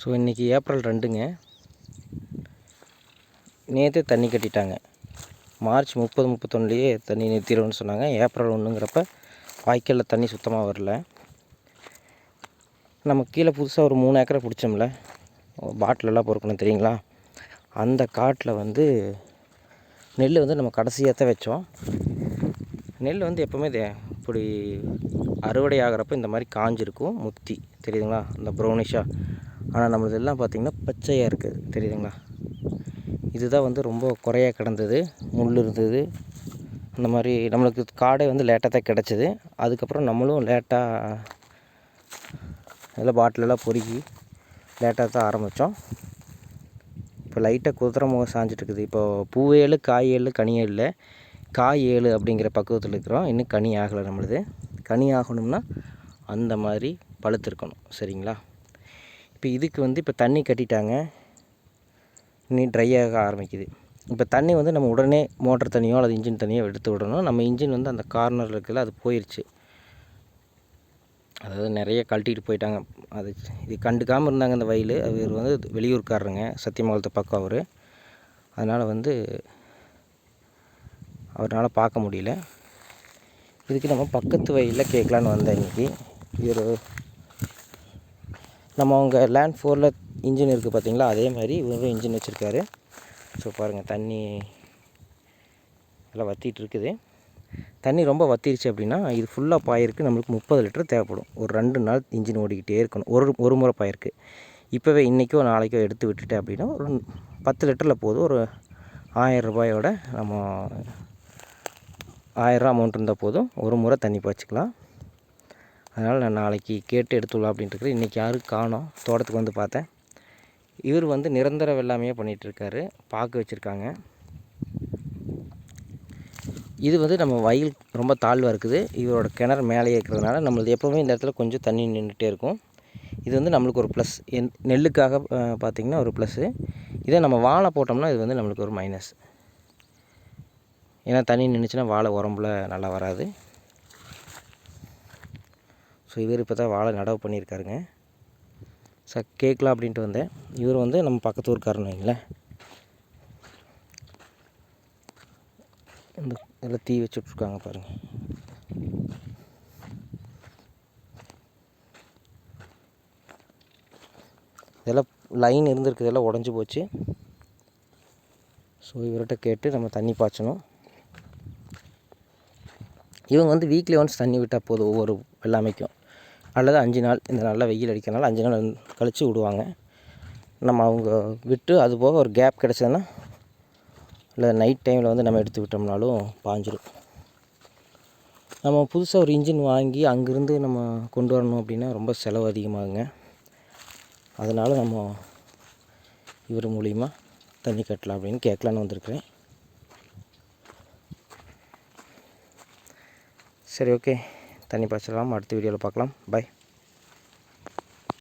So இன்றைக்கி April ரெண்டுங்க. நேற்றே தண்ணி கட்டிட்டாங்க. மார்ச் முப்பது முப்பத்தொன்னுலேயே தண்ணி நிறுத்திடுவோம்னு சொன்னாங்க. ஏப்ரல் ஒன்றுங்கிறப்ப வாய்க்காலில் தண்ணி சுத்தமாக வரல. நம்ம கீழே புதுசாக ஒரு மூணு ஏக்கரை பிடிச்சோம்ல. பாட்டிலெல்லாம் பொறுக்கணும் தெரியுங்களா? அந்த காட்டில் வந்து நெல் வந்து நம்ம கடைசியாக தான் வச்சோம். நெல் வந்து எப்போவுமே இப்படி அறுவடை ஆகிறப்ப இந்த மாதிரி காஞ்சிருக்கும். முத்தி. தெரியுதுங்களா? இந்த ப்ரௌனிஷாக ஆனால் நம்மளது எல்லாம் பார்த்திங்கன்னா பச்சையாக இருக்குது. தெரியுதுங்களா? இதுதான் வந்து ரொம்ப குறையாக கிடந்தது. முள் இருந்தது. அந்த மாதிரி நம்மளுக்கு காடே வந்து லேட்டாக தான் கிடச்சிது. அதுக்கப்புறம் நம்மளும் லேட்டாக எல்லாம் பாட்டிலெல்லாம் பொறுக்கி லேட்டாக தான் ஆரம்பித்தோம் இப்போ லைட்டாக குதிரை முகம் சாஞ்சிட்ருக்குது இப்போது இப்போ பூ ஏழு காய் ஏழு கனி ஏழு காய் ஏழு அப்படிங்கிற பக்குவத்தில் இருக்கிறோம். இன்னும் கனி ஆகலை நம்மளுது. கனி ஆகணும்னா அந்த மாதிரி பழுத்திருக்கணும். சரிங்களா? இப்போ இதுக்கு வந்து இப்போ தண்ணி கட்டிட்டாங்க. இனி ட்ரை ஆக ஆரம்பிக்குது. இப்போ தண்ணி வந்து நம்ம உடனே மோட்டர் தண்ணியோ அல்லது இன்ஜின் தண்ணியோ எடுத்து விடணும். நம்ம இன்ஜின் வந்து அந்த கார்னரில் இருக்குல்ல அது போயிடுச்சு அதாவது நிறைய கழட்டிட்டு போயிட்டாங்க. அது இது கண்டுக்காமல் இருந்தாங்க அந்த வயல். அவர் வந்து வெளியூர்காரருங்க சத்தியமங்கலத்து பக்கம் அவர். அதனால் வந்து அவரால் பார்க்க முடியல. இதுக்கு நம்ம பக்கத்து வயலில் கேட்கலான்னு வந்தேன் இன்றைக்கி இவர் நம்ம அவங்க லேண்ட் ஃபோரில் இன்ஜின் இருக்குது பார்த்தீங்களா அதே மாதிரி இவரும் இன்ஜின் வச்சுருக்காரு. ஸோ பாருங்கள் தண்ணி எல்லாம் வற்றிட்டு இருக்குது. தண்ணி ரொம்ப வத்திருச்சு அப்படின்னா இது ஃபுல்லாக பாயிருக்கு. நம்மளுக்கு முப்பது லிட்டர் தேவைப்படும். ஒரு ரெண்டு நாள் இன்ஜின் ஓடிக்கிட்டே இருக்கணும். ஒரு ஒரு முறை பாயிருக்கு. இப்போவே இன்றைக்கோ நாளைக்கோ எடுத்து விட்டுட்டேன் அப்படின்னா ஒரு பத்து லிட்டரில் போதும். ஒரு ஆயிரம் ரூபாயோட நம்ம ஆயிரரூவா அமௌண்ட் இருந்தால் போதும். ஒரு முறை தண்ணி பாய்ச்சிக்கலாம். அதனால் நான் நாளைக்கு கேட்டு எடுத்துடலாம் அப்படின்ட்டு இருக்கிறேன் இன்றைக்கி யாரும் காணோம்? தோட்டத்துக்கு வந்து பார்த்தேன். இவர் வந்து நிரந்தர வெள்ளாமையே பண்ணிகிட்ருக்காரு பாக்கு வச்சுருக்காங்க. இது வந்து நம்ம வயல் ரொம்ப தாழ்வாக இருக்குது. இவரோட கிணறு மேலேயே இருக்கிறதுனால நம்மளது எப்போவுமே இந்த இடத்துல கொஞ்சம் தண்ணி நின்றுட்டே இருக்கும். இது வந்து நம்மளுக்கு ஒரு ப்ளஸ் என் நெல்லுக்காக பார்த்திங்கன்னா ஒரு ப்ளஸ்ஸு இதே நம்ம வாழை போட்டோம்னா இது வந்து நம்மளுக்கு ஒரு மைனஸ் ஏன்னா தண்ணி நின்றுச்சுன்னா வாழை உரம்புல நல்லா வராது. ஸோ இவர் இப்போ தான் வாழை நடவு பண்ணியிருக்காருங்க. சார் கேட்கலாம் அப்படின்ட்டு வந்தேன். இவர் வந்து நம்ம பக்கத்து ஊருக்காரன்னு வைங்களேன். இந்த இதில் தீ வச்சுட்ருக்காங்க பாருங்கள் இதெல்லாம் லைன் இருந்திருக்கு இதெல்லாம் உடஞ்சி போச்சு. ஸோ இவர்கிட்ட கேட்டு நம்ம தண்ணி பாய்ச்சணும். இவங்க வந்து வீக்லி ஒன்ஸ் தண்ணி விட்டால் போதும் ஒவ்வொரு வெள்ளாமைக்கும். அல்லது அஞ்சு நாள் இந்த நல்லா வெயில் அடிக்கிறனால அஞ்சு நாள் கழித்து விடுவாங்க. நம்ம அவங்க விட்டு அது போக ஒரு கேப் கிடச்சதுன்னா இல்லை நைட் டைமில் வந்து நம்ம எடுத்து விட்டோம்னாலும் பாஞ்சிடும் நம்ம புதுசாக ஒரு இன்ஜின் வாங்கி அங்கேருந்து நம்ம கொண்டு வரணும் அப்படின்னா ரொம்ப செலவு அதிகமாகுங்க. அதனால் நம்ம இவர் மூலிமா தண்ணி கட்டலாம் அப்படின்னு கேட்கலான்னு வந்திருக்கிறேன். சரி ஓகே தண்ணி பாய்ச்சலாம். அடுத்த வீடியோவில் பார்க்கலாம். பை